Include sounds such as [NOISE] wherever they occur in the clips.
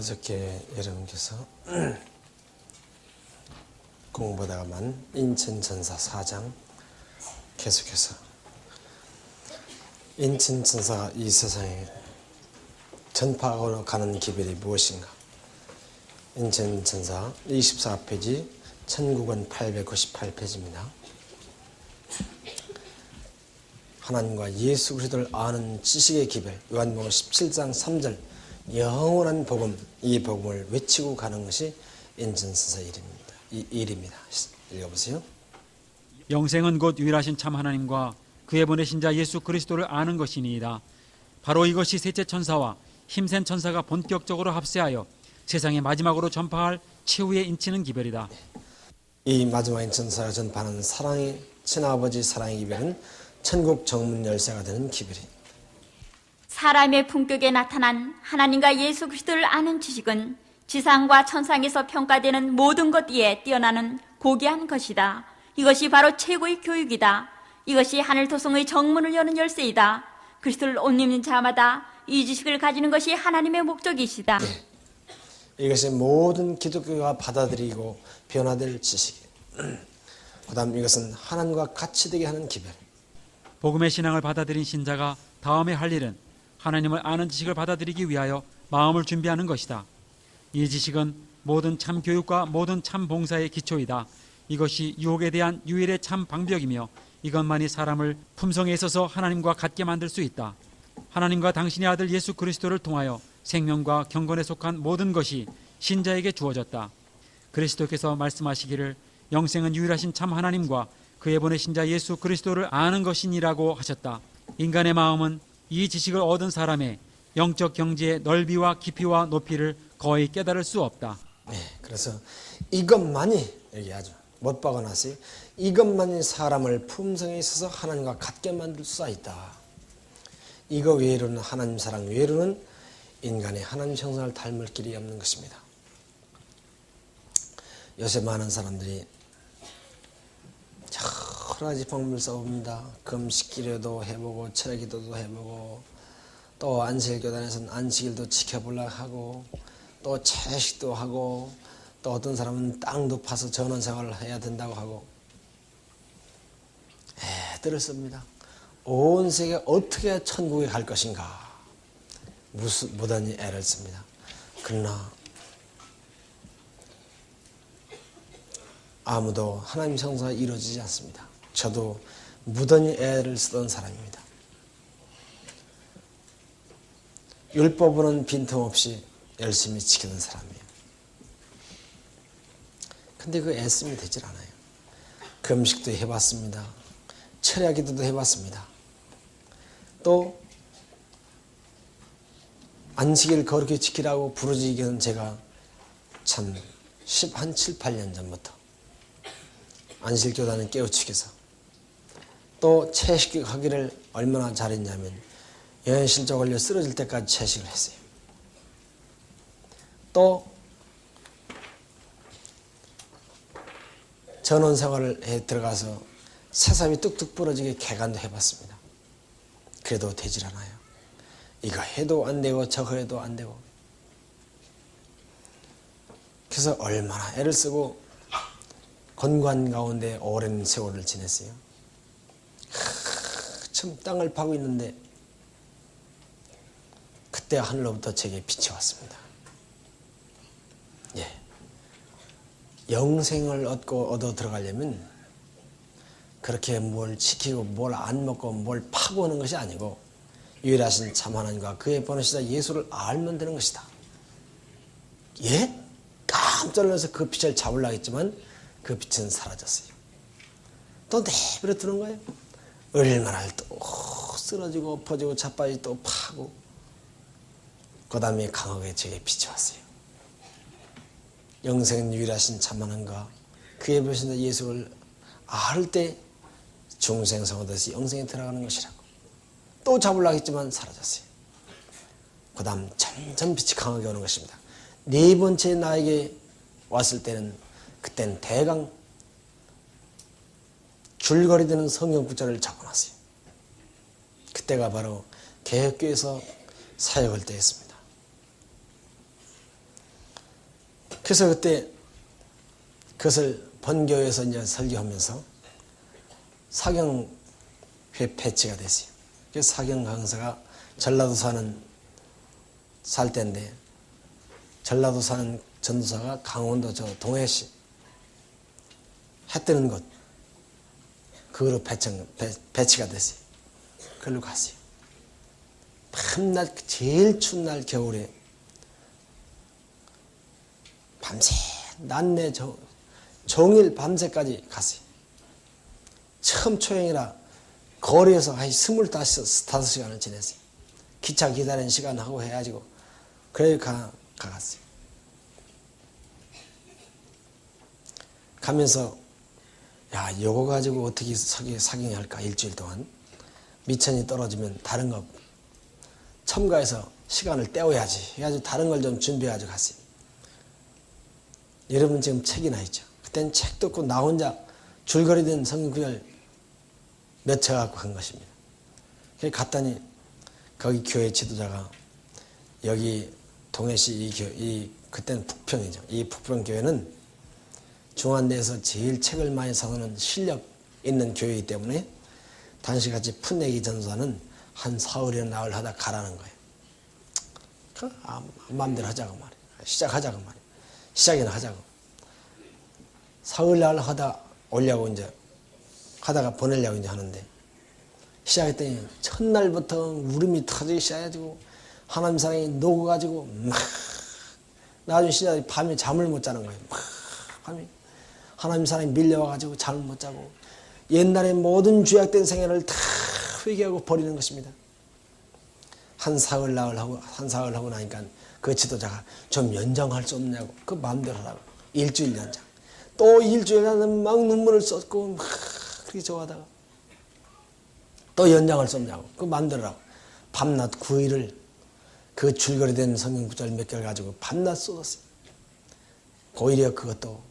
어저께 여러분께서 [CLEARS THROAT] 공부하다가만 인천전사 4장 계속해서 인천전사가 이 세상에 전파하러 가는 기별이 무엇인가 인천전사 24페이지 천국은 898페이지입니다. 하나님과 예수 그리스도를 아는 지식의 기별 요한복음 17장 3절 영원한 복음 이 복음을 외치고 가는 것이 인천선사 일입니다. 이 일입니다. 읽어보세요. 영생은 곧 유일하신 참 하나님과 그의 보내신 자 예수 그리스도를 아는 것이니이다. 바로 이것이 셋째 천사와 힘센 천사가 본격적으로 합세하여 세상의 마지막으로 전파할 최후의 인치는 기별이다. 이 마지막 인천사가 전파하는 사랑의 친아버지 사랑의 기별은 천국 정문 열쇠가 되는 기별이 사람의 품격에 나타난 하나님과 예수 그리스도를 아는 지식은 지상과 천상에서 평가되는 모든 것 위에 뛰어나는 고귀한 것이다. 이것이 바로 최고의 교육이다. 이것이 하늘 토성의 정문을 여는 열쇠이다. 그리스도를 옷 입는 자마다 이 지식을 가지는 것이 하나님의 목적이시다. 이것이 모든 기독교가 받아들이고 변화될 지식이에요. [CLEARS THROAT] 그 다음 이것은 하나님과 같이 되게 하는 기별 복음의 신앙을 받아들인 신자가 다음에 할 일은 하나님을 아는 지식을 받아들이기 위하여 마음을 준비하는 것이다. 이 지식은 모든 참 교육과 모든 참 봉사의 기초이다. 이것이 유혹에 대한 유일의 참 방벽이며 이것만이 사람을 품성에 있어서 하나님과 같게 만들 수 있다. 하나님과 당신의 아들 예수 그리스도를 통하여 생명과 경건에 속한 모든 것이 신자에게 주어졌다. 그리스도께서 말씀하시기를 영생은 유일하신 참 하나님과 그의 보내신 자 예수 그리스도를 아는 것이니라고 하셨다. 인간의 마음은 이 지식을 얻은 사람의 영적 경지의 넓이와 깊이와 높이를 거의 깨달을 수 없다. 네, 그래서 이것만이 얘기하죠. 못 박아놨어요. 이것만이 사람을 품성에 있어서 하나님과 같게 만들 수가 있다. 이거 외로는 하나님 사랑 외로는 인간의 하나님 형상을 닮을 길이 없는 것입니다. 요새 많은 사람들이 여러 가지 방법을 써봅니다. 금식기도도 해보고 철기도도 해보고 또 안식교단에서는 안식일도 지켜보려고 하고 또 채식도 하고 또 어떤 사람은 땅도 파서 전원생활을 해야 된다고 하고 애들을 씁니다. 온 세계 어떻게 천국에 갈 것인가 무수, 무단히 애를 씁니다. 그러나 아무도 하나님 성사가 이루어지지 않습니다. 저도 무던히 애를 쓰던 사람입니다. 율법으로는 빈틈없이 열심히 지키는 사람이에요. 근데 그 애쓰면 되질 않아요. 금식도 해봤습니다. 철야 기도도 해봤습니다. 또 안식일 거룩히 지키라고 부르짖기는 제가 참 10, 한 7, 8년 전부터 안식교단은 깨우치기서 또 채식하기를 얼마나 잘했냐면 연실적 걸려 쓰러질 때까지 채식을 했어요. 또 전원 생활을 해 들어가서 새삼이 뚝뚝 부러지게 개간도 해봤습니다. 그래도 되질 않아요. 이거 해도 안 되고 저거 해도 안 되고 그래서 얼마나 애를 쓰고 건관 가운데 오랜 세월을 지냈어요. 참 땅을 파고 있는데 그때 하늘로부터 제게 빛이 왔습니다. 예. 영생을 얻고 얻어 들어가려면 그렇게 뭘 지키고 뭘 안 먹고 뭘 파고 오는 것이 아니고 유일하신 참 하나님과 그의 보내시다 예수를 알면 되는 것이다. 예? 깜짝 놀라서 그 빛을 잡으려고 했지만 그 빛은 사라졌어요. 또 내버려 두는 거예요. 얼마나 또 쓰러지고 엎어지고 자빠지고 또 파고 그 다음에 강하게 제게 빛이 왔어요. 영생은 유일하신 참만한가 그의 보신다 예수를 알 때 중생성 얻어서 영생에 들어가는 것이라고 또 잡으려고 했지만 사라졌어요. 그 다음 점점 빛이 강하게 오는 것입니다. 네 번째 나에게 왔을 때는 그땐 대강 줄거리 되는 성경 구절을 적어놨어요. 그때가 바로 개혁교에서 사역할 때였습니다. 그래서 그때 그것을 본교에서 이제 설교하면서 사경회 배치가 됐어요. 그래서 사경 강사가 전라도 사는 살 때인데 전라도 사는 전도사가 강원도 저 동해시 해 뜨는 곳 그거로 배청, 배, 배치가 됐어요. 그걸로 갔어요. 밤낮 제일 추운 날 겨울에 밤새 낮내 저, 종일 밤새까지 갔어요. 처음 초행이라 거리에서 한 스물다섯 시간을 지냈어요. 기차 기다리는 시간 하고 해가지고 그래 가, 가갔어요. 가면서 야 요거 가지고 어떻게 사기, 사경할까 일주일 동안 미천이 떨어지면 다른 거 첨가해서 시간을 때워야지 해가지고 다른 걸 좀 준비해가지고 갔어요. 여러분 지금 책이나 있죠. 그땐 책도 없고 나 혼자 줄거리 된 성경 구절 몇册 갖고 간 것입니다. 그래서 갔더니 거기 교회 지도자가 여기 동해시 이, 교, 이 그때는 북평이죠. 이 북평 교회는 중환대에서 제일 책을 많이 사서는 실력 있는 교회이기 때문에 당시같이 풋내기 전사는 한 사흘이나 나흘 하다 가라는 거예요. 그 아, 마음대로 하자고 말이에요. 시작하자고 말이에요. 시작이나 하자고. 사흘 나흘 하다 오려고 이제 하다가 보내려고 이제 하는데 시작했더니 첫날부터 울음이 터지기 시작해가지고 하나님 사랑이 녹아가지고 막 나중에 시작이 밤에 잠을 못 자는 거예요. 막 밤에 하나님 사랑이 밀려와가지고 잠을 못 자고 옛날의 모든 죄악된 생애를 다 회개하고 버리는 것입니다. 한 사흘 나흘 하고 한 사흘 하고 나니까 그 지도자가 좀 연장할 수 없냐고 그 마음대로 하라고 일주일 연장 또 일주일 나는 막 눈물을 쏟고 막 그렇게 좋아하다가 또 연장할 수 없냐고 그 마음대로라고 밤낮 9일을 그 줄거리 된 성경 구절 몇 개를 가지고 밤낮 쏟았어요. 오히려 그것도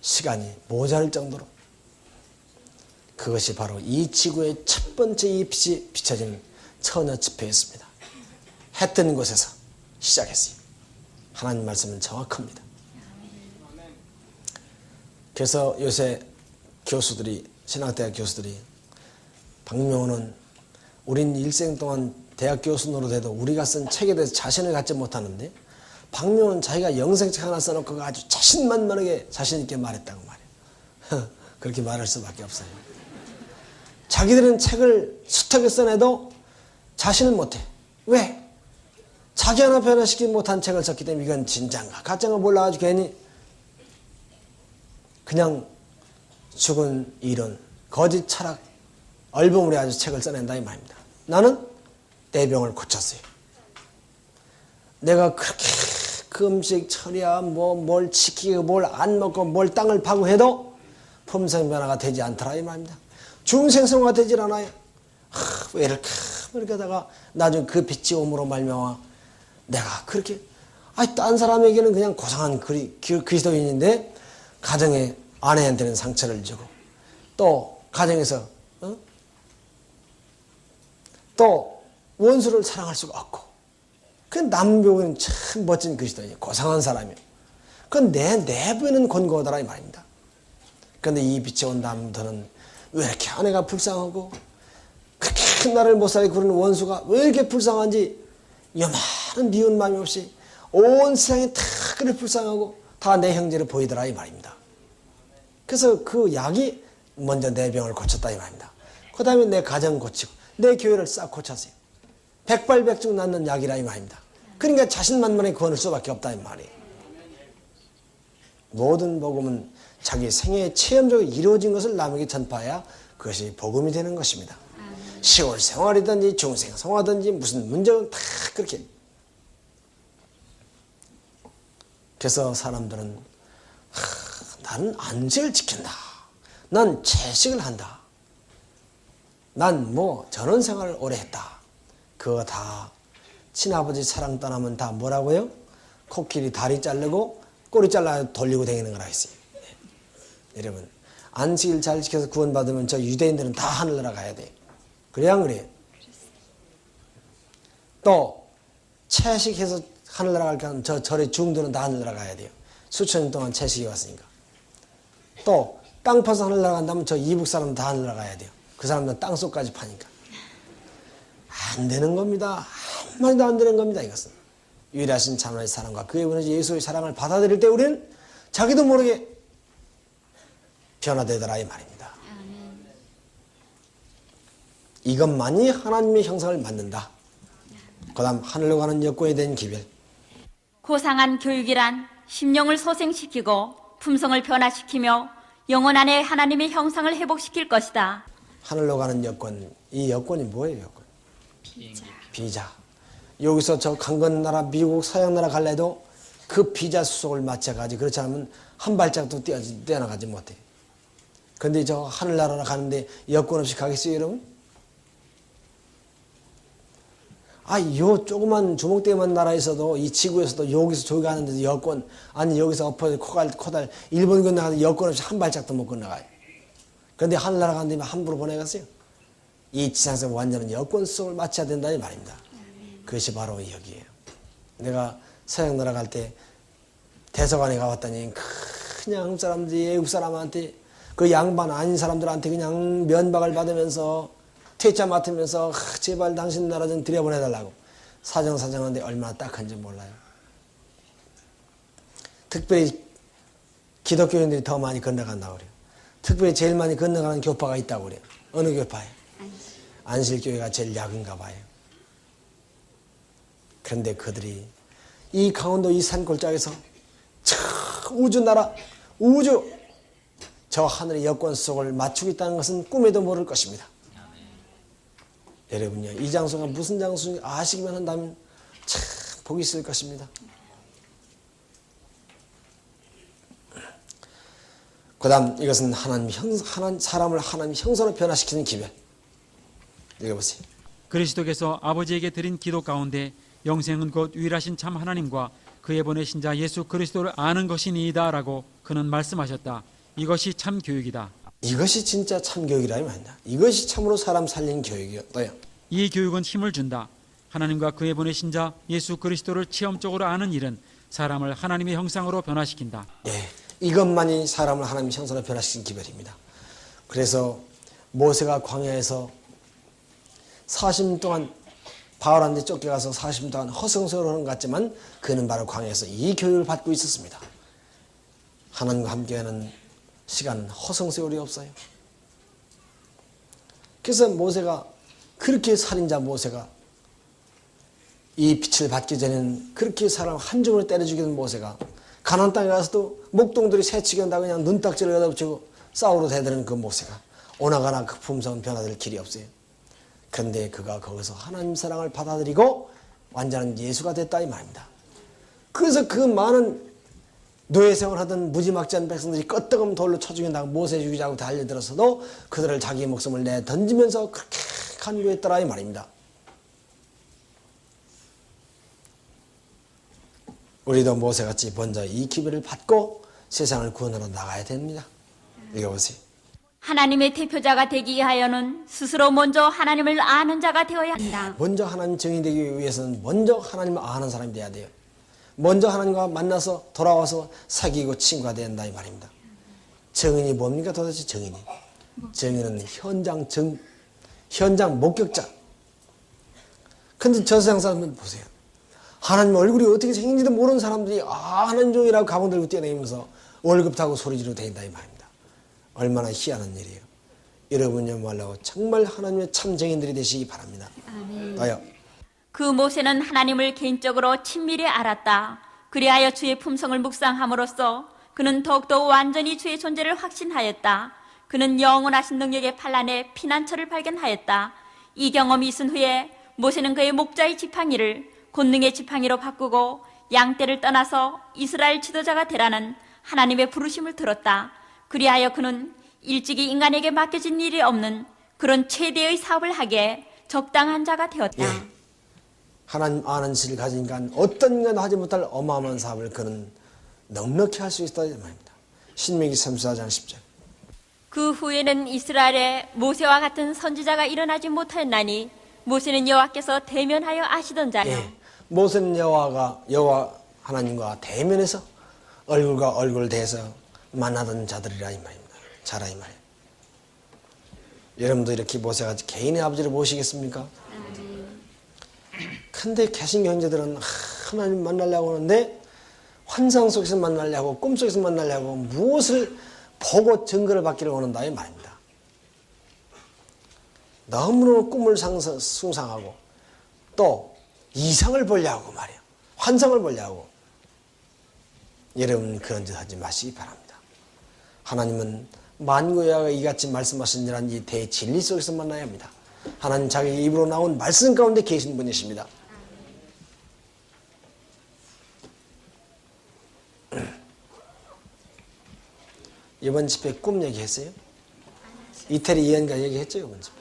시간이 모자랄 정도로 그것이 바로 이 지구의 첫 번째 이 빛이 비춰지는 처녀 집회였습니다. 해 뜨는 곳에서 시작했어요. 하나님 말씀은 정확합니다. 그래서 요새 교수들이 신학대학 교수들이 박명호는 우린 일생 동안 대학 교수 노릇해도 우리가 쓴 책에 대해서 자신을 갖지 못하는데 박명호는 자기가 영생책 하나 써놓고 아주 자신만만하게 자신 있게 말했다고 말이에요. [LAUGHS] 그렇게 말할 수밖에 없어요. 자기들은 책을 숱하게 써내도 자신을 못해. 왜? 자기 하나 변화시키지 못한 책을 썼기 때문에 이건 진짠가 가짠가 몰라가지고 괜히 그냥 죽은 이론, 거짓 철학, 얼버무려 아주 책을 써낸다 이 말입니다. 나는 내 병을 고쳤어요. 내가 그렇게 금식 철야 뭐 뭘 지키고 뭘 안 먹고 뭘 땅을 파고 해도 품성 변화가 되지 않더라 이 말입니다. 중생성화가 되질 않아요. 하, 왜 이렇게 이렇게 하다가 나중에 그 빛이 오므로 말미암아 내가 그렇게 아니 딴 사람에게는 그냥 고상한 그리, 그- 그리스도인인데 가정에 아내한테는 상처를 주고 또 가정에서 어? 또 원수를 사랑할 수가 없고 그 남교는 참 멋진 그리스도인이 고상한 사람이에요. 그건 내 내부에는 권고하더라 이 말입니다. 그런데 이 빛에 온 다음부터는 왜 이렇게 아내가 불쌍하고 그렇게 나를 못 살게 구르는 원수가 왜 이렇게 불쌍한지 요만한 미운 마음이 없이 온 세상이 다 그를 불쌍하고 다 내 형제를 보이더라 이 말입니다. 그래서 그 약이 먼저 내 병을 고쳤다 이 말입니다. 그 다음에 내 가정 고치고 내 교회를 싹 고쳤어요. 백발백중 낫는 약이라 이 말입니다. 그러니까 자신만만의 구원을 수밖에 없다 이 말이에요. 모든 복음은 자기 생애에 체험적으로 이루어진 것을 남에게 전파해야 그것이 복음이 되는 것입니다. 시골 생활이든지 중생 생활이든지 무슨 문제는 다 그렇게. 그래서 사람들은 하, 나는 안식을 지킨다. 난 채식을 한다. 난 뭐 전원 생활을 오래 했다. 그거 다 친아버지 사랑 떠나면 다 뭐라고요? 코끼리 다리 자르고 꼬리 잘라 돌리고 다니는 거라 했어요. 네. 여러분 안식일 잘 지켜서 구원받으면 저 유대인들은 다 하늘나라 가야 돼. 그래야 안 그래? 또 채식해서 하늘나라 갈까 저 절의 중도는 다 하늘나라 가야 돼요. 수천 년 동안 채식이 왔으니까. 또 땅 파서 하늘나라 간다면 저 이북 사람 다 하늘나라 가야 돼요. 그 사람들은 땅 속까지 파니까. 안 되는 겁니다. 한 마디도 안 되는 겁니다. 이것은. 유일하신 참나의 사랑과 그의 원하신 예수의 사랑을 받아들일 때 우리는 자기도 모르게 변화되더라 이 말입니다. 이것만이 하나님의 형상을 만든다. 그 다음 하늘로 가는 여권에 대한 기별. 고상한 교육이란 심령을 소생시키고 품성을 변화시키며 영혼 안에 하나님의 형상을 회복시킬 것이다. 하늘로 가는 여권. 이 여권이 뭐예요, 여권? 비자. 여기서 저 강건 나라, 미국, 서양 나라 갈래도 그 비자 수속을 마쳐가지. 그렇지 않으면 한 발짝도 뛰어, 뛰어나가지 못해. 근데 저 하늘나라로 가는데 여권 없이 가겠어요, 여러분? 아, 요 조그만 주먹대만 나라에서도 이 지구에서도 여기서 저기 가는데도 여권, 아니 여기서 엎어 코갈, 코달, 일본 건너가도 여권 없이 한 발짝도 못 건너가요. 근데 하늘나라 가는데 함부로 보내갔어요. 이 지상에서 완전한 여권 수속을 마쳐야 된다 이 말입니다. 그것이 바로 여기에요. 내가 서양 나라 갈 때 대사관에 가봤더니 그냥 사람들이 외국 사람한테 그 양반 아닌 사람들한테 그냥 면박을 받으면서 퇴짜 맡으면서 하, 제발 당신 나라 좀 들여보내달라고 사정사정한데 얼마나 딱한지 몰라요. 특별히 기독교인들이 더 많이 건너간다고 그래요. 특별히 제일 많이 건너가는 교파가 있다고 그래요. 어느 교파예요? 안실교회가 제일 약은가 봐요. 그런데 그들이 이 강원도 이 산 골짜기에서 저 우주 나라, 우주 저 하늘의 여권 속을 맞추고 있다는 것은 꿈에도 모를 것입니다. 여러분요, 이 장소가 무슨 장소인지 아시기만 한다면 참 복이 있을 것입니다. 그 다음 이것은 하나님 형, 하나님, 사람을 하나님 형상으로 변화시키는 기별. 읽어보세요. 그리스도께서 아버지에게 드린 기도 가운데 영생은 곧 유일하신 참 하나님과 그의 보내신 자 예수 그리스도를 아는 것이니이다라고 그는 말씀하셨다. 이것이 참 교육이다. 이것이 진짜 참 교육이라 이 말이다. 이것이 참으로 사람 살린 교육이었어요. 이 교육은 힘을 준다. 하나님과 그의 보내신 자 예수 그리스도를 체험적으로 아는 일은 사람을 하나님의 형상으로 변화시킨다. 예, 이것만이 사람을 하나님 형상으로 변화시킨 기별입니다. 그래서 모세가 광야에서 40년 동안 바울한테 쫓겨가서 40년 동안 허성세월하는 것 같지만 그는 바로 광야에서 이 교육을 받고 있었습니다. 하나님과 함께하는 시간은 허성세월이 없어요. 그래서 모세가 그렇게 살인자 모세가 이 빛을 받기 전에는 그렇게 사람 한 줌으로 때려 죽이는 모세가 가나안 땅에 가서도 목동들이 새치기 한다고 그냥 눈딱지를 갖다 붙이고 싸우러 대드는 그 모세가 오나가나 그 품성은 변화될 길이 없어요. 그런데 그가 거기서 하나님 사랑을 받아들이고 완전한 예수가 됐다 이 말입니다. 그래서 그 많은 노예 생활하던 무지막지한 백성들이 껐떡음 돌로 쳐 죽인다고 모세 죽이자고 달려들어서도 그들을 자기 목숨을 내 던지면서 그렇게 간구했더라 이 말입니다. 우리도 모세같이 먼저 이 기별을 받고 세상을 구원하러 나가야 됩니다. 읽어보세요. 하나님의 대표자가 되기 위하여는 스스로 먼저 하나님을 아는 자가 되어야 한다. 먼저 하나님 증인되기 위해서는 먼저 하나님을 아는 사람이 돼야 돼요. 먼저 하나님과 만나서 돌아와서 사귀고 친구가 된다 이 말입니다. 증인이 뭡니까 도대체 증인이? 증인은 현장 증 현장 목격자. 근데 저 세상 사람은 보세요. 하나님 얼굴이 어떻게 생긴지도 모르는 사람들이 아 하나님 종이라고 가방 들고 뛰어다니면서 월급 타고 소리 지르고 다닌다 이 말입니다. 얼마나 희한한 일이에요. 여러분야말로 정말 하나님의 참 증인들이 되시기 바랍니다. 아요. 그 모세는 하나님을 개인적으로 친밀히 알았다. 그리하여 주의 품성을 묵상함으로써 그는 더욱더 완전히 주의 존재를 확신하였다. 그는 영원하신 능력의 반란에 피난처를 발견하였다. 이 경험이 있은 후에 모세는 그의 목자의 지팡이를 권능의 지팡이로 바꾸고 양떼를 떠나서 이스라엘 지도자가 되라는 하나님의 부르심을 들었다. 그리하여 그는 일찍이 인간에게 맡겨진 일이 없는 그런 최대의 사업을 하기에 적당한 자가 되었다. 예. 하나님 아는 지를 가진 인간 어떤 인간도 하지 못할 어마어마한 사업을 그는 넉넉히 할 수 있다 이 말입니다. 신명기 34장 10절. 그 후에는 이스라엘에 모세와 같은 선지자가 일어나지 못하였나니 모세는 여호와께서 대면하여 아시던 자요. 예. 모세는 여호와가 여호와 하나님과 대면해서 얼굴과 얼굴 대해서 만나던 자들이라 이 말입니다. 자라 이 말이에요. 여러분도 이렇게 모세같이 개인의 아버지를 모시겠습니까? 근데 개신교 형제들은 하나님 만나려고 하는데 환상 속에서 만나려고 꿈속에서 만나려고 무엇을 보고 증거를 받기를 원한다 이 말입니다. 너무너무 꿈을 상상, 숭상하고 또 이상을 보려고 말이야. 환상을 보려고. 여러분 그런 짓 하지 마시기 바랍니다. 하나님은 만고야가 이같이 말씀하신이란 이 대진리 속에서 만나야 합니다. 하나님 자기 입으로 나온 말씀 가운데 계신 분이십니다. [CLEARS THROAT] 이번 집회 꿈 얘기했어요? 이태리 이현가 얘기했죠 이번 집회?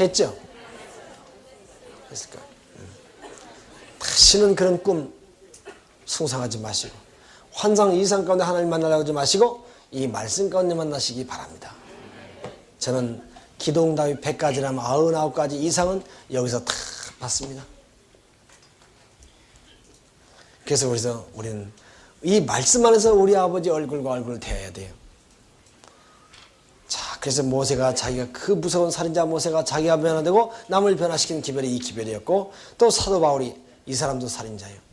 했죠? 했을까? 음. 다시는 그런 꿈 숭상하지 마시고 환상 이상 가운데 하나님 만나려고 하지 마시고 이 말씀 가운데 만나시기 바랍니다. 저는 기도응답이 100가지라면 99가지 이상은 여기서 다 봤습니다. 그래서 그래서 우리는 이 말씀 안에서 우리 아버지 얼굴과 얼굴을 대해야 돼요. 자, 그래서 모세가 자기가 그 무서운 살인자 모세가 자기가 변화되고 남을 변화시키는 기별이 이 기별이었고 또 사도 바울이 이 사람도 살인자예요.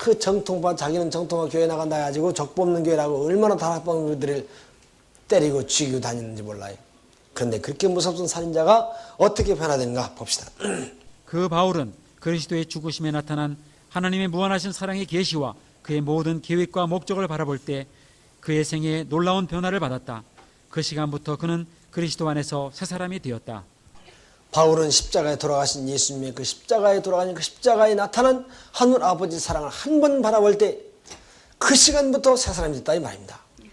그 정통파 자기는 정통파 교회 나간다 해가지고 적 뽑는 교회라고 얼마나 다락방들을 때리고 죽이고 다니는지 몰라요. 그런데 그렇게 무섭던 살인자가 어떻게 변화되는가 봅시다. [CLEARS THROAT] 그 바울은 그리스도의 죽으심에 나타난 하나님의 무한하신 사랑의 계시와 그의 모든 계획과 목적을 바라볼 때 그의 생애에 놀라운 변화를 받았다. 그 시간부터 그는 그리스도 안에서 새 사람이 되었다. 바울은 십자가에 돌아가신 예수님의 그 십자가에 돌아가신 그 십자가에 나타난 하늘 아버지 사랑을 한 번 바라볼 때 그 시간부터 새 사람이 됐다 이 말입니다. 예.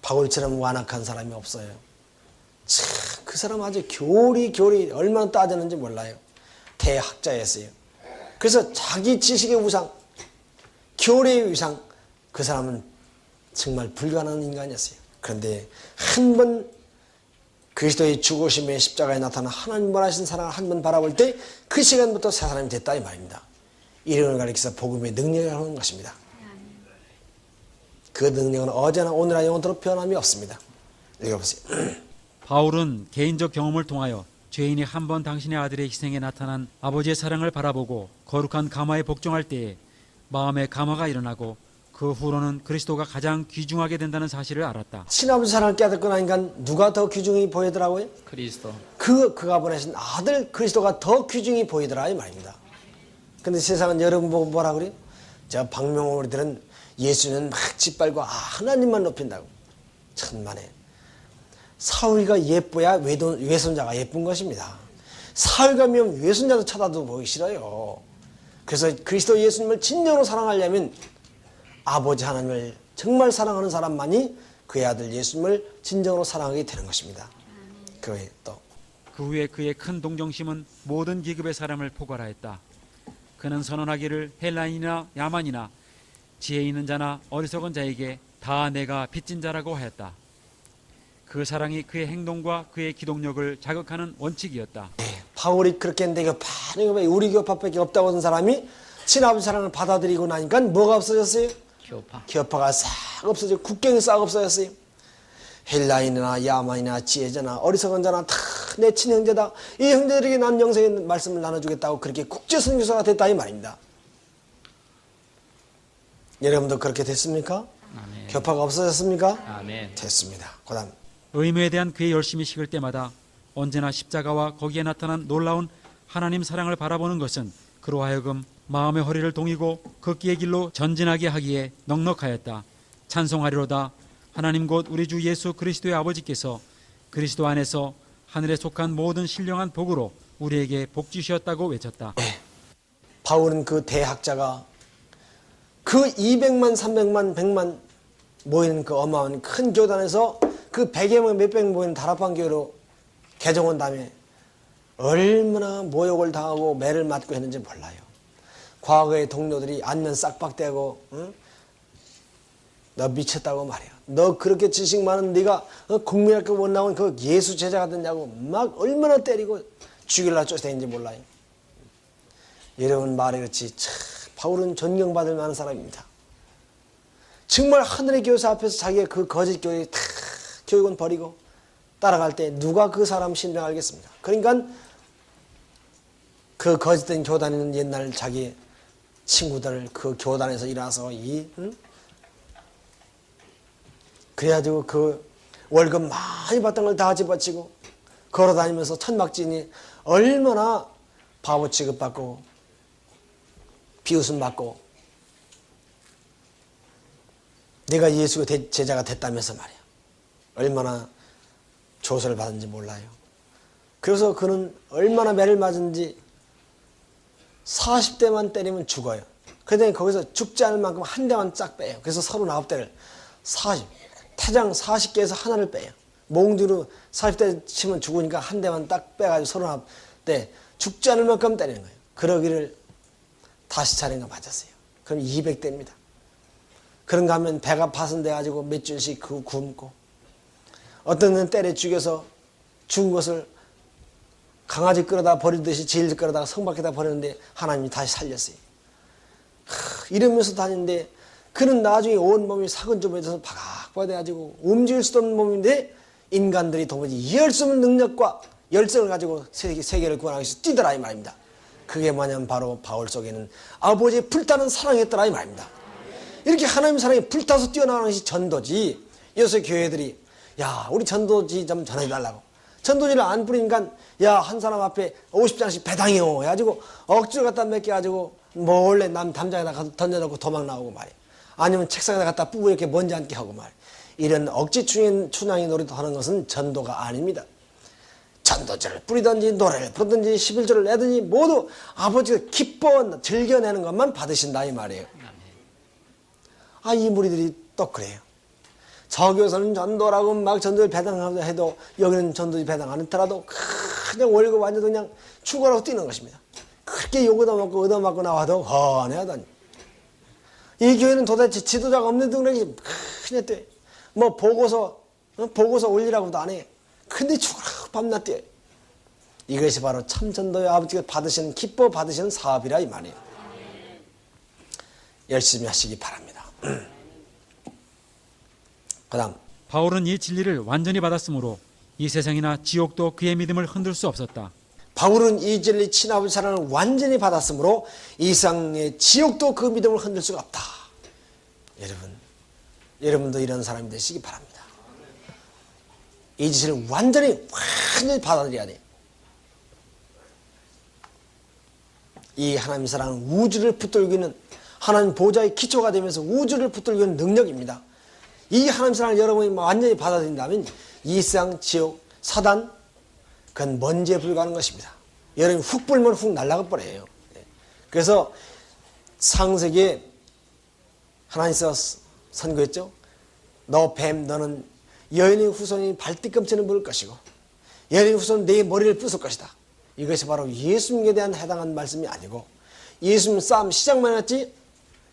바울처럼 완악한 사람이 없어요. 참, 그 사람 아주 교리 교리 얼마나 따졌는지 몰라요. 대학자였어요. 그래서 자기 지식의 우상, 교리의 우상, 그 사람은 정말 불가능한 인간이었어요. 그런데 한 번 그리스도의 죽으심의 십자가에 나타난 하나님 원하신 사랑을 한 번 바라볼 때 그 시간부터 새 사람이 됐다 이 말입니다. 이름을 가리켜서 복음의 능력을 하는 것입니다. 그 능력은 어제나 오늘나 영원토록 변함이 없습니다. 읽어보세요. [CLEARS THROAT] 바울은 개인적 경험을 통하여 죄인이 한 번 당신의 아들의 희생에 나타난 아버지의 사랑을 바라보고 거룩한 감화에 복종할 때에 마음의 감화가 일어나고 그 후로는 그리스도가 가장 귀중하게 된다는 사실을 알았다. 친아버지 사랑을 깨닫고 나니까 누가 더 귀중히 보이더라고요? 그리스도 그, 그가 보내신 아들 그리스도가 더 귀중히 보이더라 이 말입니다. 근데 세상은 여러분 보고 뭐라 그래요? 저 박명호들은 예수는 막 짓밟고 아, 하나님만 높인다고. 천만에. 사위가 예뻐야 외돈, 외손자가 예쁜 것입니다. 사위가 면 외손자도 쳐다도 보기 싫어요. 그래서 그리스도 예수님을 진정으로 사랑하려면 아버지 하나님을 정말 사랑하는 사람만이 그의 아들 예수님을 진정으로 사랑하게 되는 것입니다. 그 외에 또 그 후에 그의 큰 동정심은 모든 계급의 사람을 포괄하였다. 그는 선언하기를 헬라인이나 야만이나 지혜 있는 자나 어리석은 자에게 다 내가 빚진 자라고 하였다. 그 사랑이 그의 행동과 그의 기동력을 자극하는 원칙이었다. 예, 바울이 그렇게 했는데 이거 반응이 왜 우리 교파밖에 없다고 하는 사람이 친아버지 사랑을 받아들이고 나니까 뭐가 없어졌어요? 교파 교파가 싹 없어져 국경이 싹 없어졌어요. 헬라인이나 야만이나 지혜자나 어리석은 자나 다 내 친형제다. 이 형제들에게 난 영생의 말씀을 나눠주겠다고 그렇게 국제 선교사가 됐다 이 말입니다. 여러분도 그렇게 됐습니까? 아멘 교파가 없어졌습니까? 아멘 됐습니다. 그다음 의무에 대한 그의 열심이 식을 때마다 언제나 십자가와 거기에 나타난 놀라운 하나님 사랑을 바라보는 것은 그로 하여금 마음의 허리를 동이고 걷기의 길로 전진하게 하기에 넉넉하였다. 찬송하리로다. 하나님 곧 우리 주 예수 그리스도의 아버지께서 그리스도 안에서 하늘에 속한 모든 신령한 복으로 우리에게 복 주셨다고 외쳤다. 바울은 그 대학자가 그 200만, 300만, 100만 모이는 그 어마어마한 큰 교단에서 그 100여 명, 몇백 명 모이는 다락방 교회로 개정한 다음에 얼마나 모욕을 당하고 매를 맞고 했는지 몰라요. 과거의 동료들이 안면 싹박대고 응? 너 미쳤다고 말이야. 너 그렇게 지식 많은 네가 어, 국민학교 못 나온 그 예수 제자가 됐냐고 막 얼마나 때리고 죽일라 쫓아다니는지 몰라요. 여러분 말이 그렇지 참 바울은 존경받을 만한 사람입니다. 정말 하늘의 교사 앞에서 자기의 그 거짓 교육 다 교육은 버리고 따라갈 때 누가 그 사람 신뢰 알겠습니까? 그러니까 그 거짓된 교단에는 옛날 자기 친구들 그 교단에서 일어나서 이 응? 그래가지고 그 월급 많이 받던 걸 다 집어치고 걸어다니면서 천막진이 얼마나 바보 취급받고 비웃음 받고 내가 예수의 대- 제자가 됐다면서 말이야. 얼마나 조소를 받은지 몰라요. 그래서 그는 얼마나 매를 맞은지 40대만 때리면 죽어요. 그러더니 거기서 죽지 않을 만큼 한 대만 쫙 빼요. 그래서 39대를 40, 태장 40개에서 하나를 빼요. 몽두로 40대 치면 죽으니까 한 대만 딱 빼가지고 39대 죽지 않을 만큼 때리는 거예요. 그러기를 다시 차례가 맞았어요. 그럼 200대입니다. 그런가 하면 배가 파손돼 가지고 몇 줄씩 그 굶고 어떤 는 때려 죽여서 죽은 것을 강아지 끌어다 버리듯이 질 끌어다가 성 밖에다 버렸는데 하나님이 다시 살렸어요. 하, 이러면서 다니는데 그는 나중에 온 몸이 사근조에서 바각바가 돼가지고 움직일 수도 없는 몸인데 인간들이 도무지 이해할 수 없는 능력과 열정을 가지고 세계, 세계를 구원하기 위해서 뛰더라 이 말입니다. 그게 뭐냐면 바로 바울 속에는 아버지의 불타는 사랑이었더라 이 말입니다. 이렇게 하나님 사랑이 불타서 뛰어나가는 것이 전도지. 요새 교회들이 야 우리 전도지 좀 전해달라고. 전도지를 안 뿌리니까 야 한 사람 앞에 50장씩 배당이요 해가지고 억지로 갖다 맡겨가지고 몰래 남 담장에다 가서 던져놓고 도망 나오고 말이야. 아니면 책상에다 갖다 뿌고 이렇게 먼지 앉게 하고 말이야. 이런 억지 춘향, 춘향이 노릇 하는 것은 전도가 아닙니다. 전도제를 뿌리든지 노래를 부르든지 11조를 내든지 모두 아버지가 기뻐 즐겨내는 것만 받으신다 이 말이에요. 아, 이 무리들이 또 그래요. 저교서는 전도라고 막 전도를 배당하고 해도 여기는 전도지 배당 안 했더라도 그냥 월급 완전 그냥 죽어라고 뛰는 것입니다. 그렇게 욕 얻어먹고 얻어맞고 나와도 헌해하다니. 이 교회는 도대체 지도자가 없는 등록이 그냥 돼. 뭐 보고서, 어? 보고서 올리라고도 안 해. 근데 죽어라고 밤낮 뛰어. 이것이 바로 참 전도의 아버지가 받으시는, 기뻐 받으시는 사업이라 이 말이에요. 열심히 하시기 바랍니다. [CLEARS THROAT] 그 다음, 바울은 이 진리를 완전히 받았으므로 이 세상이나 지옥도 그의 믿음을 흔들 수 없었다. 바울은 이 진리 친아버지 사랑을 완전히 받았으므로 이 세상의 지옥도 그 믿음을 흔들 수가 없다. 여러분, 여러분도 이런 사람이 되시기 바랍니다. 이 진리를 완전히 완전히 받아들여야 돼. 이 하나님 사랑은 우주를 붙들기는 하나님 보좌의 기초가 되면서 우주를 붙들기는 능력입니다. 이 하나님 사랑을 여러분이 완전히 받아들인다면 이 세상 지옥 사단 그건 먼지에 불과한 것입니다. 여러분이 훅 불면 훅 날아가 버려요. 예. 그래서 상세기에 하나님께서 선거했죠. 너 뱀 너는 여인의 후손이 발뒤꿈치는 물을 것이고 여인의 후손은 내 머리를 부술 것이다. 이것이 바로 예수님에 대한 해당한 말씀이 아니고 예수님 싸움 시작만 해놨지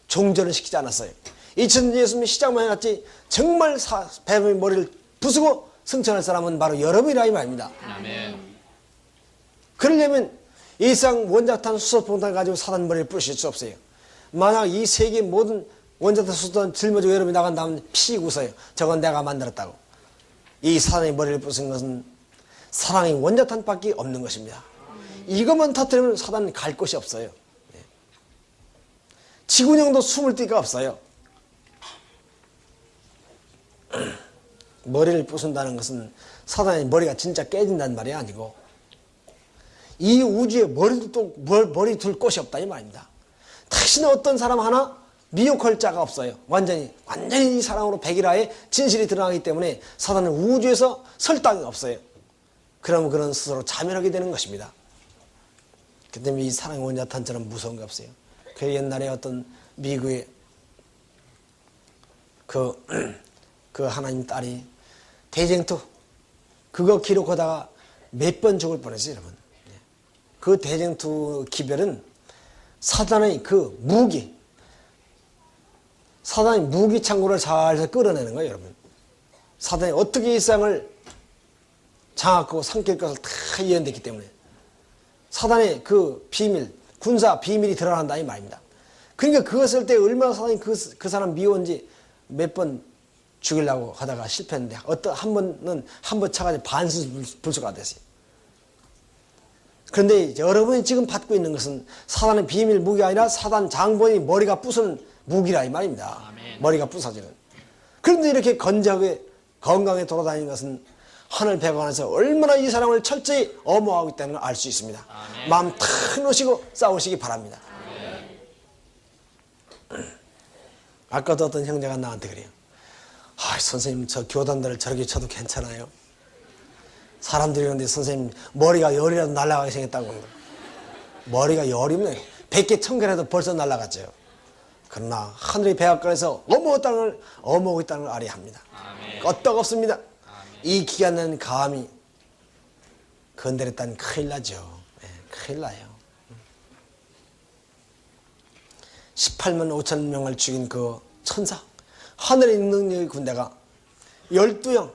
종전을 시키지 않았어요. 2000년 예수님이 시작만 해놨지 정말 사, 뱀의 머리를 부수고 승천할 사람은 바로 여러분이라 이 말입니다. 그러려면 이 세상 원자탄 수소폭탄 가지고 사단 머리를 부실 수 없어요. 만약 이 세계 모든 원자탄 수소탄 짊어지고 여러분이 나간다면 피 웃어요. 저건 내가 만들었다고. 이 사단의 머리를 부순 것은 사랑의 원자탄밖에 없는 것입니다. 이것만 터뜨리면 사단은 갈 곳이 없어요. 예. 지구령도 숨을 데가 없어요. [CLEARS THROAT] 머리를 부순다는 것은 사단의 머리가 진짜 깨진다는 말이 아니고 이 우주에 머리도 또 머- 머리 둘 곳이 없다 이 말입니다. 다시는 어떤 사람 하나 미혹할 자가 없어요. 완전히 완전히 이 사랑으로 백일하에 진실이 드러나기 때문에 사단은 우주에서 설 땅이 없어요. 그러면 그는 스스로 자멸하게 되는 것입니다. 그 때문에 이 사랑의 원자탄처럼 무서운 게 없어요. 그 옛날에 어떤 미국의 그, 그 하나님 딸이 대쟁투 그거 기록하다가 몇 번 죽을 뻔했어요, 여러분. 그 대쟁투 기별은 사단의 그 무기, 사단이 무기 창고를 잘 끌어내는 거예요, 여러분. 사단이 어떻게 이 세상을 장악하고 삼킬 것을 다 예언됐기 때문에 사단의 그 비밀, 군사 비밀이 드러난다 이 말입니다. 그러니까 그것을 때 얼마나 사단이 그, 그 사람 미워한지 몇번 죽이려고 하다가 실패했는데 어떤 한 번은 한 번 차가지고 반수불수가 됐어요. 그런데 여러분이 지금 받고 있는 것은 사단의 비밀 무기가 아니라 사단 장본이 머리가 부순 무기라 이 말입니다. 머리가 부서지는. 그런데 이렇게 건재하게 건강에 돌아다니는 것은 하늘 배관에서 얼마나 이 사람을 철저히 엄호하고 있다는 걸 알 수 있습니다. 마음 탁 놓으시고 싸우시기 바랍니다. 아까도 어떤 형제가 나한테 그래요. 아, 선생님 저 교단들을 저렇게 쳐도 괜찮아요? 사람들이 그런데 선생님 머리가 열이라도 날아가게 생겼다고. 머리가 열이면 100개, 1000개라도 벌써 날아갔죠. 그러나 하늘의 백악관에서 어머었다는 걸 어머고 있다는 걸 알아야 합니다. 끄떡없습니다. 이 기간은 감히 건드렸다는 큰일 나죠. 예, 큰일 나요. 18만 5천 명을 죽인 그 천사 하늘에 있는 능력의 군대가 12형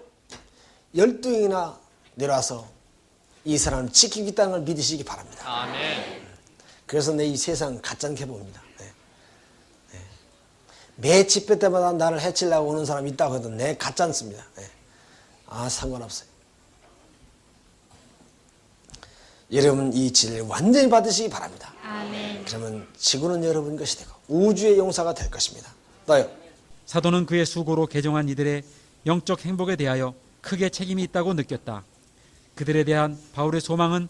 12형이나 내려와서 이 사람을 지키겠다는 걸 믿으시기 바랍니다. 아멘. 그래서 내 이 세상 가짠게 봅니다. 네. 네. 매 집회 때마다 나를 해치려고 오는 사람이 있다고 해도 내 가짠습니다. 네. 아 상관없어요. 여러분 이 진리를 완전히 받으시기 바랍니다. 아멘. 그러면 지구는 여러분 것이 되고 우주의 용사가 될 것입니다. 또요. 사도는 그의 수고로 개종한 이들의 영적 행복에 대하여 크게 책임이 있다고 느꼈다. 그들에 대한 바울의 소망은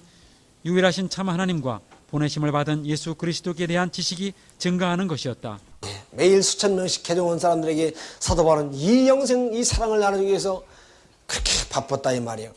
유일하신 참 하나님과 보내심을 받은 예수 그리스도께 대한 지식이 증가하는 것이었다. 예, 매일 수천 명씩 개종 온 사람들에게 사도 바울은 이 영생 이 사랑을 나누기 위해서 그렇게 바빴다 이 말이에요.